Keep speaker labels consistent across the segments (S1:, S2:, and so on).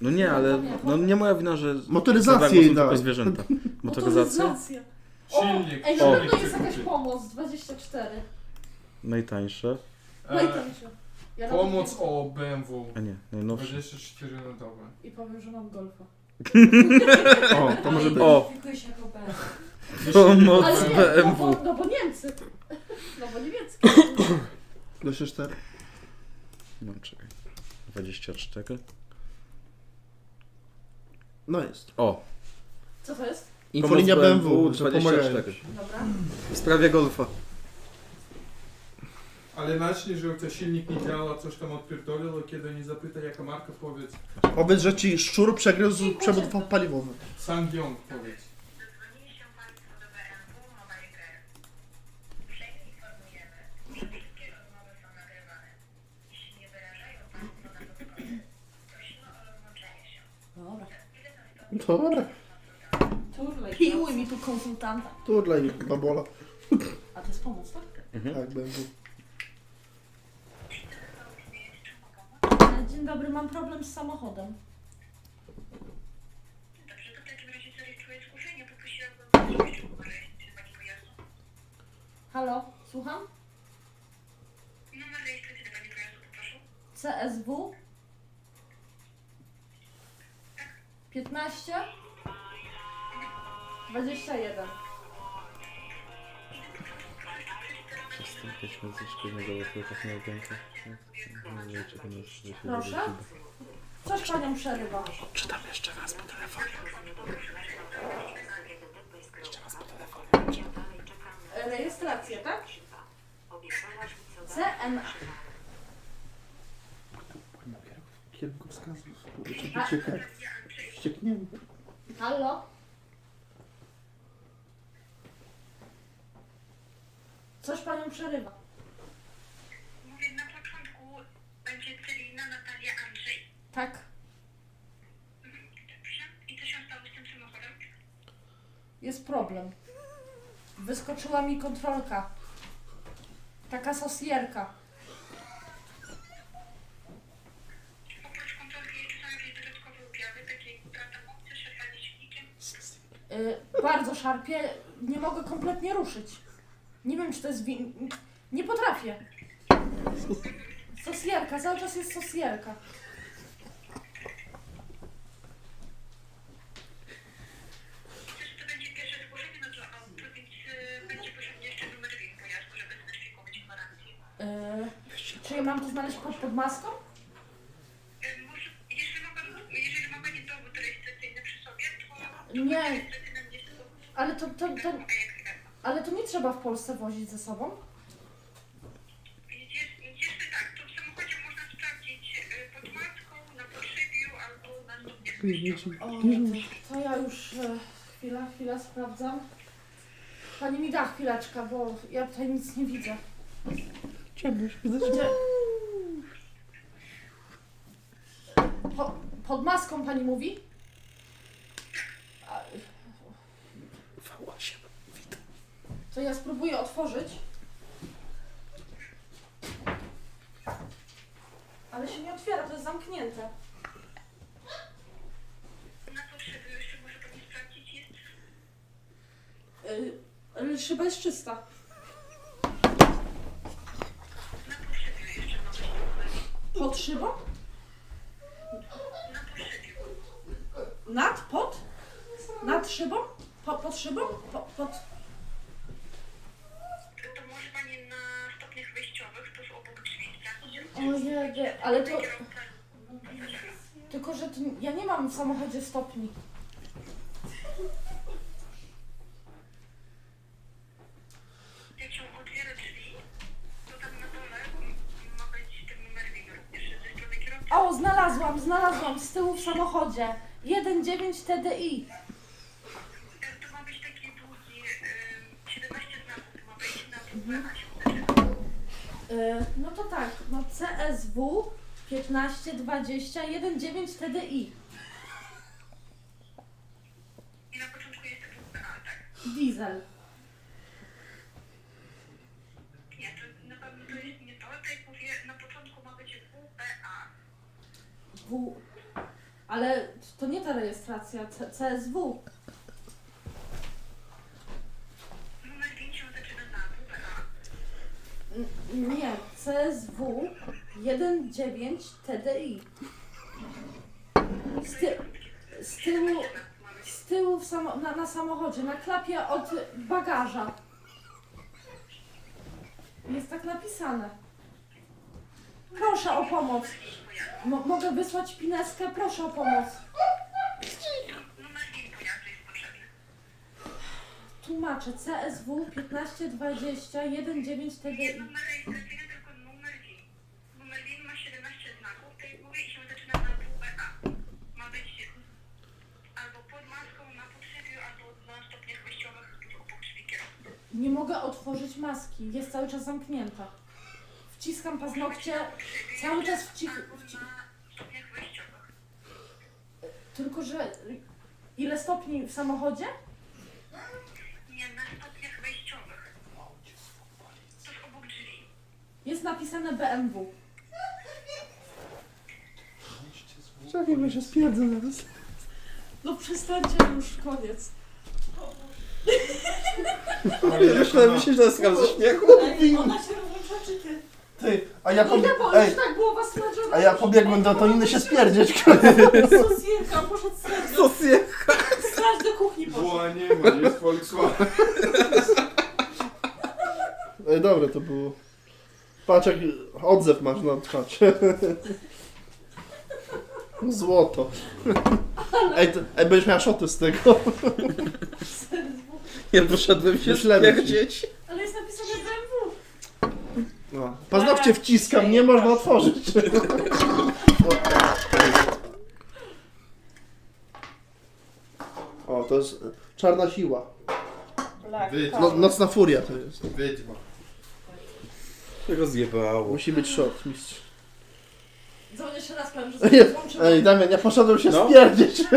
S1: No nie, ale no nie moja wina, że
S2: Motoryzację
S1: zabrakło
S2: jej
S1: tylko zwierzęta. Motoryzacja?
S3: Motoryzacja. O,
S4: Silnik.
S3: Ej, na pewno jest jakaś pomoc, 24.
S1: Najtańsze.
S3: No i
S4: E,
S3: się. Ja
S4: pomoc o BMW.
S1: A nie, najnowsze.
S4: 24 notowe.
S3: I powiem, że mam golfa.
S2: O, to może być.
S1: O, pomoc
S3: Ale nie, no
S1: BMW.
S3: bo, no bo Niemcy. No bo niemieckie.
S2: 24.
S1: No czekaj. 24.
S2: No jest.
S1: O,
S3: Co to jest?
S2: Infolinia
S1: Pomoc
S2: BMW, że
S1: 24.
S2: pomagają.
S3: Dobra.
S1: W sprawie golfa.
S4: Ale nacznie, że to silnik nie działa, coś tam odpierdoliło, kiedy nie zapyta jaka marka, powiedz
S2: Powiedz, że ci szczur przegryzł przewód paliwowy.
S4: Sangyong, powiedz.
S3: Dobra. Turlej. Piłuj mi tu konsultanta.
S2: Turlaj babola.
S3: A to jest pomoc, tak?
S2: Tak, BMW.
S3: E, Dzień dobry, mam problem z samochodem.
S5: Dobrze, to w takim razie. Poprosiłabym o jeszcze numer rejestracji Pani pojazdu.
S3: Halo, słucham?
S5: Numer rejestracyjny Pani pojazdu, poproszę.
S3: CSW 15 21
S1: Przystąpić na szkolnego łatwiejszych na. Nie wiem, czego nie jest, że się
S3: Proszę? Coś panią przerywa.
S2: Czytam jeszcze raz po telefonie.
S3: E, Rejestrację, tak? CN.
S2: Kierunkowskazów. Czy uciekać? Wścieknięty.
S3: Halo? Coś panią przerywa.
S5: Mówię, na początku będzie Celina Natalia Andrzej.
S3: Tak.
S5: Dobrze. I co się stało z tym samochodem?
S3: Jest problem. Wyskoczyła mi kontrolka. Taka sosjerka. Y, bardzo szarpie. Nie mogę kompletnie ruszyć. Nie wiem, czy to jest win... Nie potrafię. Sosjerka, cały czas jest sosjerka.
S5: Myślę, że to będzie pierwsze zgłoszenie, no to y, będzie potrzebny jeszcze numer WIN pojazdu, żeby zweryfikować gwarancję.
S3: Y, czy ja mam to znaleźć pod, pod maską?
S5: Y, Może, jeśli ma Pan, jeżeli ma Pani dowód rejestracyjny przy sobie, to
S3: Nie,
S5: będzie
S3: ale to, to, to, ale to nie trzeba w Polsce wozić ze sobą.
S5: Jest- tak, to w samochodzie można sprawdzić y, pod maską, na albo na.
S3: O, to, to ja już e, chwila, chwila sprawdzam. Pani mi da chwileczkę, bo ja tutaj nic nie widzę.
S2: Widzę
S3: Gdzie? Po, pod maską pani mówi? A,
S2: V8.
S3: To ja spróbuję otworzyć. Ale się nie otwiera, to jest zamknięte.
S5: Na podszybiu jeszcze może Pani sprawdzić, jest
S3: Yy, szyba jest czysta.
S5: na podszybiu jeszcze ma być numer.
S3: Pod szybą?
S5: Na podszybiu.
S3: Nad? Pod? Nad szybą? Po, pod szybą? Po, pod... Ojej, ale to... Tylko, że to, ja nie mam w samochodzie stopni. O, znalazłam, znalazłam z tyłu w samochodzie. 1.9 TDI.
S5: To ma być taki długi, y, 17 znaków, to ma być na WA się zaczyna.
S3: Yy, no to tak, no CSW 1520 1.9 TDI.
S5: I na początku jest WA, tak?
S3: Diesel.
S5: Nie, to na pewno to jest nie to, tak mówię, na początku ma być WBA.
S3: W... Ale to nie ta rejestracja, C- CSW.
S5: Numer 5 się zaczyna na WPA.
S3: Nie, CSW 19 TDI. Z, ty, z tyłu, z tyłu w samo, na, na samochodzie, na klapie od bagaża. Jest tak napisane. Proszę o pomoc. Mo, mogę wysłać pineskę? Proszę o pomoc.
S5: Numer PIN pojazdu jest potrzebny.
S3: Tłumaczę. CSW 1520 19
S5: Nie
S3: TDI.
S5: numer rejestracyjny, tylko numer. Numer ma 17 znaków tej głowie i się zaczyna na WPA. Ma być albo pod maską, na podszybiu, albo na stopniach wyjściowych obok.
S3: Nie mogę otworzyć maski. Jest cały czas zamknięta. Wciskam paznokcie. Cały czas wcich...
S5: Albo
S3: wci...
S5: na stopniach wyjściowych.
S3: Tylko, że ile stopni w samochodzie?
S5: Nie, na stopniach wejściowych. Tuż obok drzwi.
S3: Jest napisane BMW.
S2: Czekaj, bo się spierdzę zaraz.
S3: No przestańcie już, koniec.
S4: Ale
S1: Myślałem, się, że skam ze śmiechu.
S3: Ej, ona się rozłączyła, czy ty?
S2: Ty, a ja,
S3: idę, bo
S2: Ej,
S3: już tak
S2: a ja pobiegłem do Toniny się spierdzieć.
S3: Sosierka, poszedł straż do, straż do kuchni poszedł.
S4: Była nie ma, jest Volkswagen.
S2: Ej, dobre to było. Patrz jak odzew masz na patrz. Złoto. Ej, to, ej, będziesz miała szoty z tego.
S1: Ja poszedłem się
S2: Myślałem,
S1: śmierdzieć.
S3: Ale jest napisane BMW.
S2: No. Paznokcie wciskam, nie można otworzyć. O, to jest czarna siła. No, nocna furia to jest.
S4: Wiedźma.
S1: Rozjebało.
S2: Musi być szok, mistrz.
S3: Dzwonię jeszcze raz, powiem, że sobie rozłączyło.
S2: Ej, Damian, ja poszedłem się
S1: No.
S2: spierdzieć.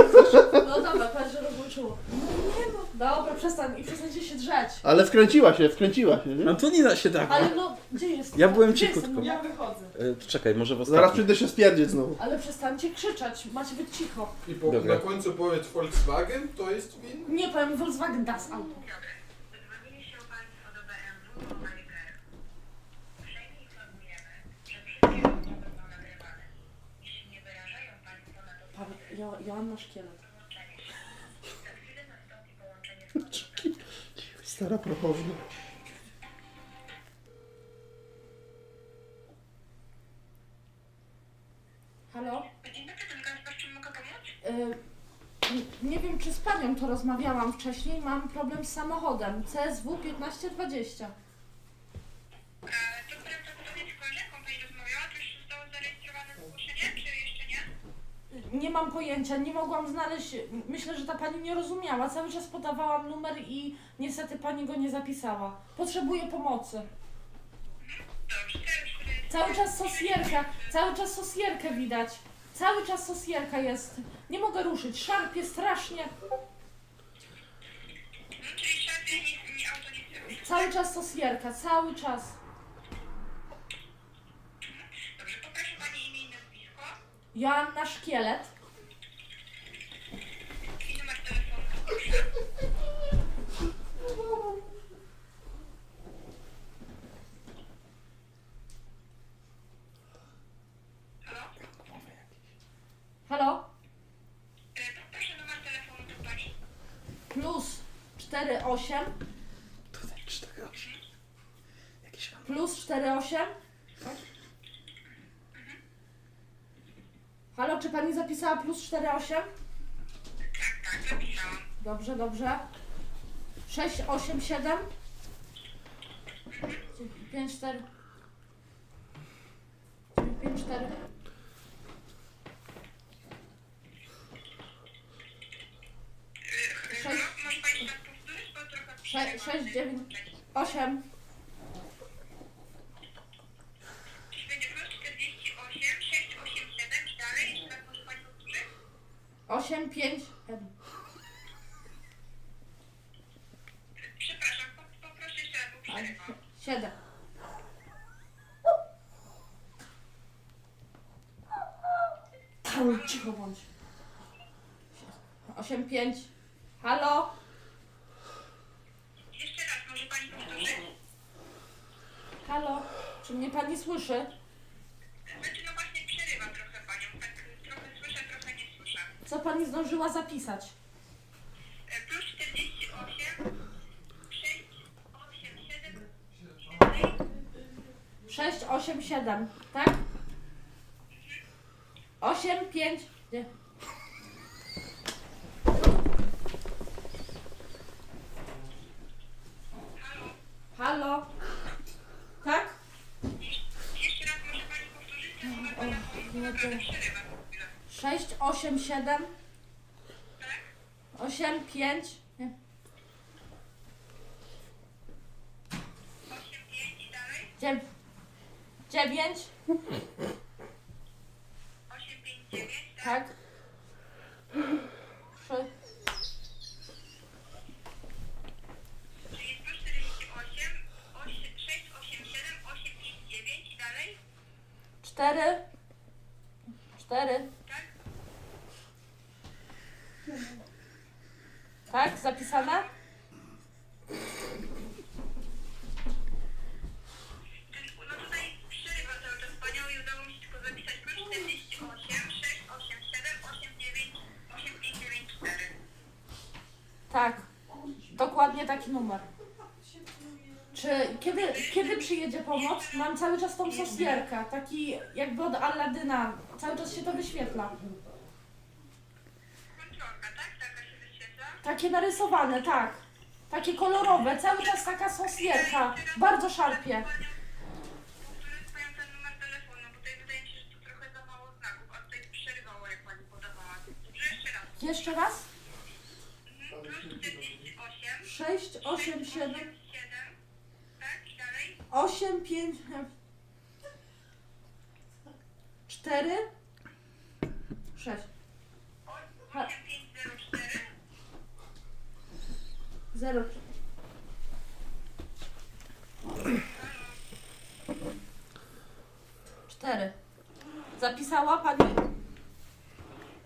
S3: No dobra, powiem, że rozłączyło. No nie no. Dobra, przestań i przestańcie się drzeć.
S2: Ale wkręciła się, wkręciła się, nie?
S1: No to nie da się tak.
S3: Ale no, gdzie jest?
S1: Ja byłem
S3: Gdzie
S1: cichutko.
S3: jestem?
S6: Ja wychodzę.
S1: E, Czekaj, może w
S2: Zaraz
S1: ostatnim.
S2: przyjdę się spierdzieć znowu.
S3: Ale przestańcie krzyczeć, macie być cicho.
S4: I po,
S1: Dobra.
S4: na końcu powiedz Volkswagen, to jest PIN?
S3: Nie powiem Volkswagen Das Auto.
S5: Zadzwonili się Państwo do BMW. Uprzejmie informujemy, że wszystkie rozmowy są nagrywane. Jeśli nie wyrażają Państwo na to
S3: Pan jo, Joanna Szkielet.
S2: Stara prochownia.
S3: Halo?
S5: Dzień dobry, to Gazprom, czym mogę pomóc?
S3: Y, nie wiem, czy z panią to rozmawiałam wcześniej. Mam problem z samochodem. CSW 1520.
S5: Nie
S3: mogłam znaleźć. Myślę, że ta pani nie rozumiała. Cały czas podawałam numer i niestety pani go nie zapisała. Potrzebuję pomocy. Cały czas sosierka, cały czas sosierkę widać. Cały czas sosierka jest. Nie mogę ruszyć, szarpie strasznie. Cały czas sosierka, cały czas. Joanna Szkielet.
S5: i numer telefonu, proszę. Halo?
S3: Halo?
S5: Poproszę numer telefonu do Pani.
S3: Plus 48
S1: Tutaj 48. Jakiś mam.
S3: plus 48. Halo, czy pani zapisała plus 48? Dobrze, dobrze. 6, 8, 7. 5, 4. 5, 4.
S5: E, Halo? Może Pani tak powtórzyć, bo trochę
S3: 6, 6 9, 8.
S5: Czyli będzie plus 48, 6, 8, 7 i dalej. Jeszcze raz może Pani powtórzyć?
S3: 8, 5, 1.
S5: Przepraszam, po- poproszę jeszcze raz, bo przerywam.
S3: 7. Karol, cicho bądź. 85. Halo?
S5: Jeszcze raz, może pani powtórzyć?
S3: Halo? Czy mnie pani słyszy?
S5: Znaczy, no właśnie przerywa trochę panią, tak trochę słyszę, trochę nie słyszę.
S3: Co pani zdążyła zapisać?
S5: E, Plus 48, 6, 8, 7 i dalej.
S3: 6, 8, 7, tak? 8, 5. Nie. Halo? Tak?
S5: Jeszcze raz może pani powtórzyć
S3: nie,
S5: bo
S3: to-
S5: trochę przerywa za chwilę.
S3: 6, 8, 7.
S5: Tak?
S3: 8, 5. Nie.
S5: 8, 5 i dalej.
S3: 9. 9.
S5: 8, 5, 9, tak?
S3: 3.
S5: Czyli plus 48, 8, 6, 8, 7, 8, 5, 9 i dalej.
S3: 4. 4.
S5: Tak?
S3: Tak, zapisane?
S5: No tutaj przerywa cały czas panią i udało mi się tylko zapisać plus 48, 6, 8, 7, 8, 9, 8, 5, 9, 4.
S3: Tak. Dokładnie taki numer. Czy kiedy, kiedy przyjedzie pomoc? Mam cały czas tą sosierkę, taki jakby od Aladyna. Cały czas się to wyświetla.
S5: Kontrolka, tak? Taka się wyświetla.
S3: Takie narysowane, tak. Takie kolorowe, cały czas taka sosierka. Bardzo szarpie.
S5: Ten numer telefonu, bo tutaj wydaje mi się, że tu trochę za mało znaków, a tutaj przerywało jak pani podawała. Dobrze, jeszcze raz.
S3: Jeszcze raz?
S5: Mhm. Plus 48,
S3: 6, 8, 7,
S5: 7, tak? I dalej?
S3: 8, 5, 4, 6,
S5: 8, 5, 0, 4.
S3: 0. Cztery. Zapisała pani?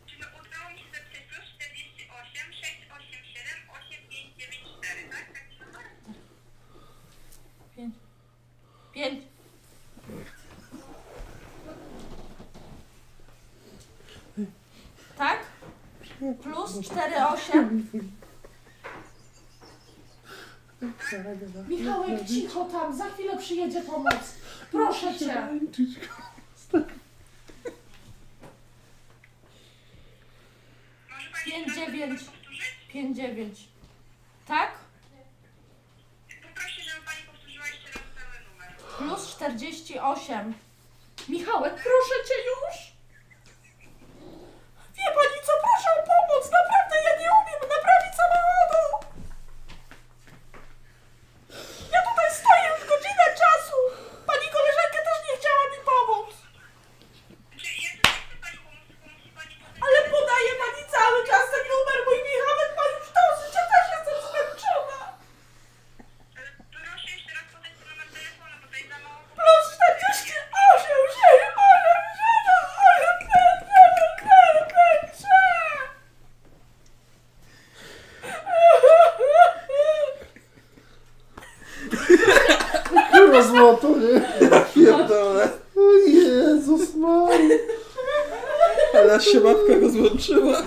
S5: Czyli no, udało mi się zapisać plus 48, 6, 8, 7, 8, 5, 9, 4, tak? Taki numer?
S3: Pięć. Pięć. Tak? Plus osiem. Michałek, cicho tam, za chwilę przyjedzie pomoc. Proszę cię.
S5: Może pani
S3: Pięć,
S5: raz
S3: dziewięć.
S5: powtórzyć?
S3: Pięć, dziewięć. Tak?
S5: Poproszę, żeby pani powtórzyła jeszcze raz cały numer.
S3: Plus czterdzieści osiem. Michałek, proszę cię już. Wie pani co, proszę o pomoc. Naprawdę ja nie umiem naprawić samochodu. Ja tutaj stoję już godzinę czasu. Pani koleżanka też nie chciała mi pomóc.
S5: Czy ja tutaj chcę pani pomóc, tylko musi pani podać...
S3: Ale podaje pani cały czas ten numer. Mój Michałek ma już dosyć. Ja też jestem zmęczona.
S5: E, Proszę jeszcze raz podać ten numer telefonu, bo tutaj za mało...
S3: Plus 48, 7, 8, 7, 8, 5, 9, 5, 5, 3.
S2: Kurwa złoto, nie? Pierdolę. O Jezus Maria.
S1: Ale aż się babka rozłączyła.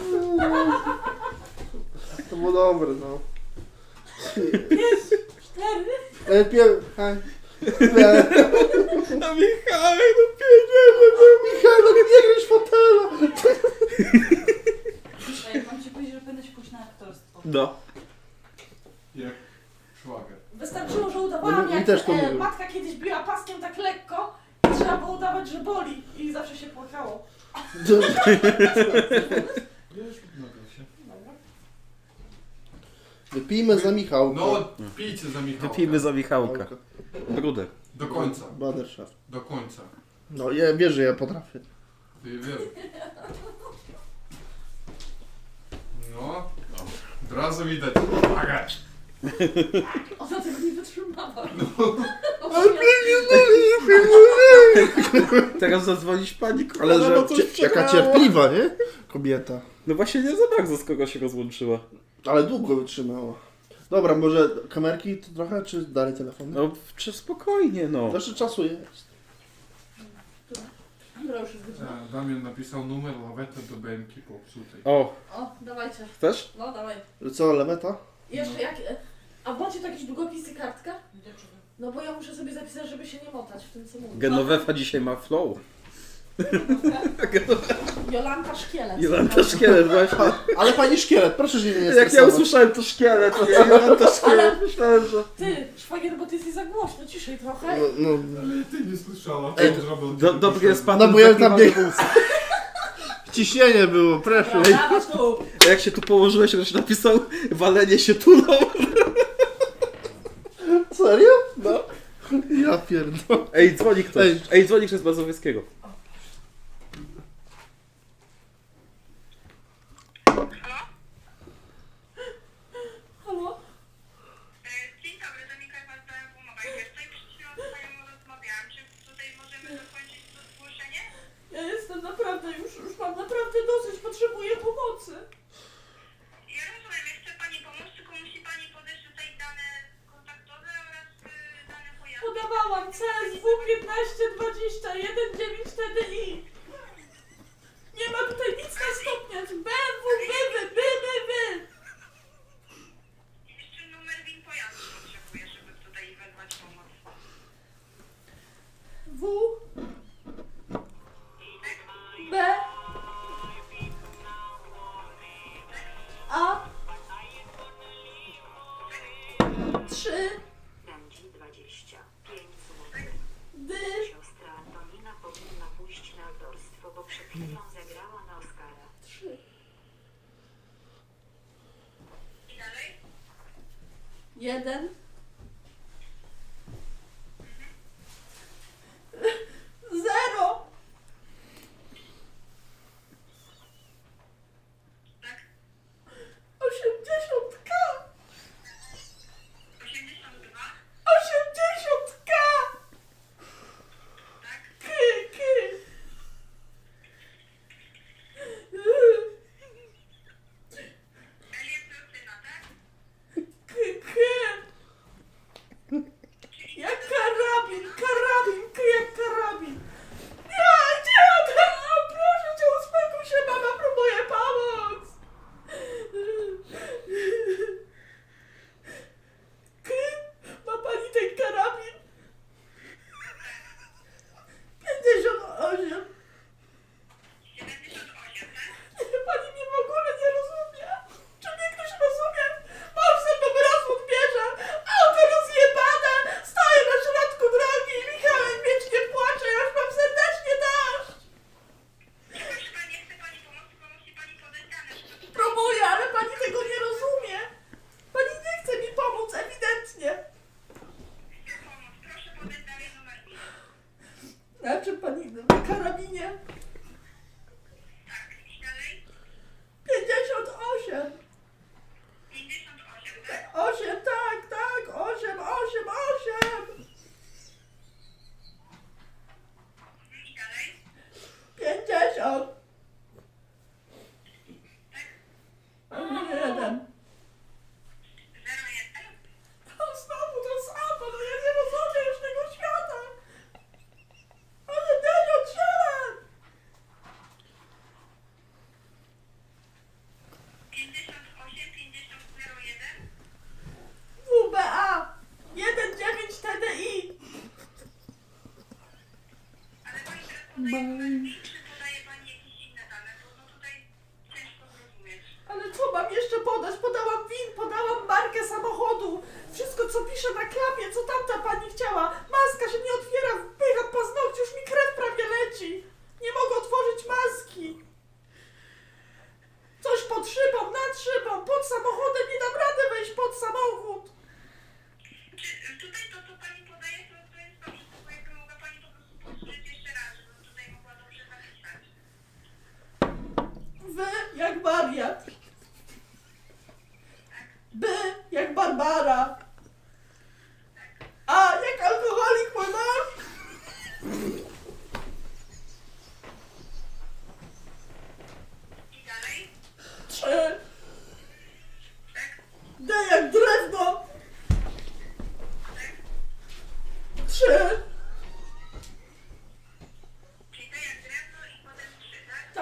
S2: To dobre, no.
S3: 4.
S2: E, pier... E,
S1: A Michałek, no pieniądze,
S2: Michał, no nie gryź fotela.
S6: Ej, mam ci powiedzieć, że powinieneś pójść na aktorstwo.
S1: No.
S4: Jak szwagier.
S3: Wystarczyło, że udawałam,
S2: No, mi
S3: jak
S2: też to
S3: e,
S2: mówił.
S3: matka kiedyś biła paskiem tak lekko i trzeba było udawać, że boli i zawsze się płakało.
S4: Wiesz,
S2: Wypijmy za Michałka.
S4: No, pijcie za Michałka.
S1: Wypijmy za Michałka. Brudę.
S4: Do końca. Do końca.
S2: No, ja wiesz, że ja potrafię.
S4: Ty wiesz. No. Od razu widać. Uwaga.
S3: Ona tego nie wytrzymała. No.
S1: Teraz zadzwonić pani
S2: Ale
S1: koleżance.
S2: że... No Jaka cierpliwa, nie? Kobieta.
S3: No właśnie nie za bardzo z kogo się rozłączyła.
S2: Ale długo wytrzymało. Dobra, może kamerki to trochę, czy dalej telefon?
S3: No, czy spokojnie, no.
S2: Jeszcze czasu jest.
S6: Proszę.
S4: A, tak, Damian napisał numer lawety do BMK popsutej.
S3: O,
S6: O, dawajcie.
S3: chcesz?
S6: No, dawaj.
S2: Co, leweta?
S6: Jeszcze no. jak... E, a macie tu jakieś długopisy, kartka? No bo ja muszę sobie zapisać, żeby się nie motać w tym, co mówię.
S3: Genowefa dzisiaj ma flow.
S6: Jolanta Szkielet.
S3: Jolanta Szkielet, właśnie.
S2: Ale pani szkielet, proszę się nie
S3: Jak tak
S2: ja
S3: usłyszałem to szkielet, to Jolanta Szkielet, myślałem, że...
S6: Ty, szwagier, bo ty jesteś za głośno, ciszej trochę.
S2: No, no,
S4: Ale ty nie słyszała.
S3: Ej, Do, dobry jest pan...
S2: no bo ja
S3: taki tam biegł.
S2: Ciśnienie było, proszę.
S6: Tu.
S3: A Jak się tu położyłeś, ktoś napisał, walenie się tulą.
S2: Serio? No. Ja pierdolę.
S3: Ej, dzwoni ktoś.
S2: Ej.
S3: Ej, dzwoni ktoś z Mazowieckiego.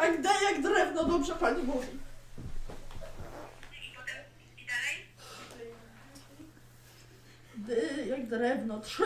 S7: jak
S6: D, jak
S7: drewno, dobrze pani
S3: mówi. D jak drewno. Trzy!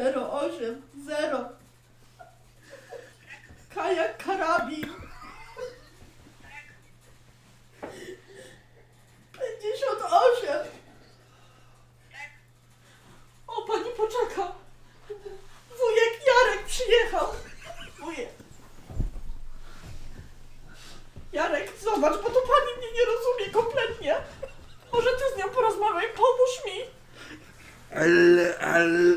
S5: 08?
S3: Zero, osiem, zero. Kajak karabin. Pięćdziesiąt osiem. O, pani poczeka. Wujek Jarek przyjechał. Wujek. Jarek, zobacz, bo to pani mnie nie rozumie kompletnie. Może ty z nią porozmawiaj, pomóż mi.
S1: Ale, ale,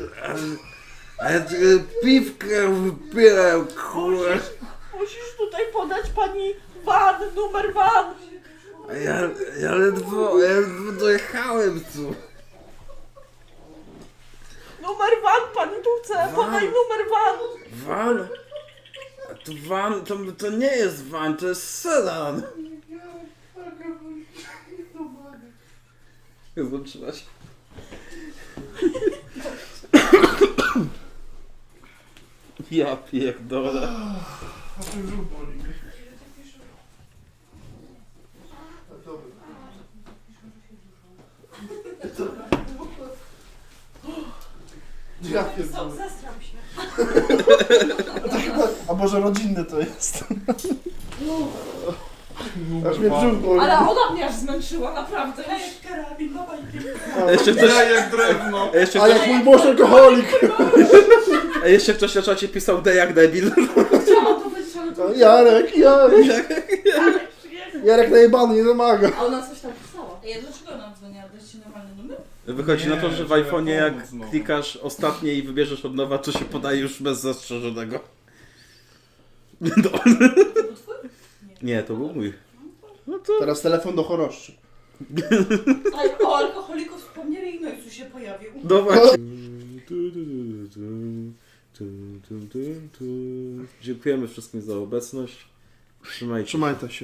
S1: ale... Ale tylko piwkę wypierał, kurwa.
S3: Musisz, musisz tutaj podać pani van, numer van.
S1: A ja, ja ledwo, ja ledwo dojechałem tu.
S3: Numer van pani tu chce, podaj numer van.
S1: Van? A to van, to, to nie jest van, to jest sedan. Zobaczyłaś? Ja pierdolę.
S2: A to już boli. Ja pierdolę.
S6: zesram się.
S2: A może rodzinny to jest? Aż mnie brzuch boli.
S3: Ale ona mnie aż zmęczyła, naprawdę.
S6: Kajak karabin, baba i piękna.
S1: A jeszcze ktoś,
S4: Ja jak drewno.
S1: a jeszcze
S2: A
S1: ktoś,
S2: jak mój mąż alkoholik.
S1: A jeszcze ktoś na czacie pisał D jak debil.
S3: Chciałam to powiedzieć, ale to...
S2: Jarek, Jarek.
S3: Jarek przyjechał.
S2: Jarek najebany, nie namaga.
S3: A ona coś tam pisała.
S6: Ej, dlaczego nam dzwoniła? Dać ci normalny numer?
S1: Wychodzi
S4: Nie,
S1: na to, że w iPhone'ie jak
S4: pomóc znowu.
S1: klikasz ostatnie i wybierzesz od nowa, to się podaje już bez zastrzeżonego. No.
S6: To był twój?
S1: Nie, to był mój. No to...
S2: Teraz telefon do choroszczy.
S6: A o alkoholiku wspomnieli i no i tu się pojawił.
S1: No właśnie. Dziękujemy wszystkim za obecność. Trzymajcie się.
S2: Trzymajcie się.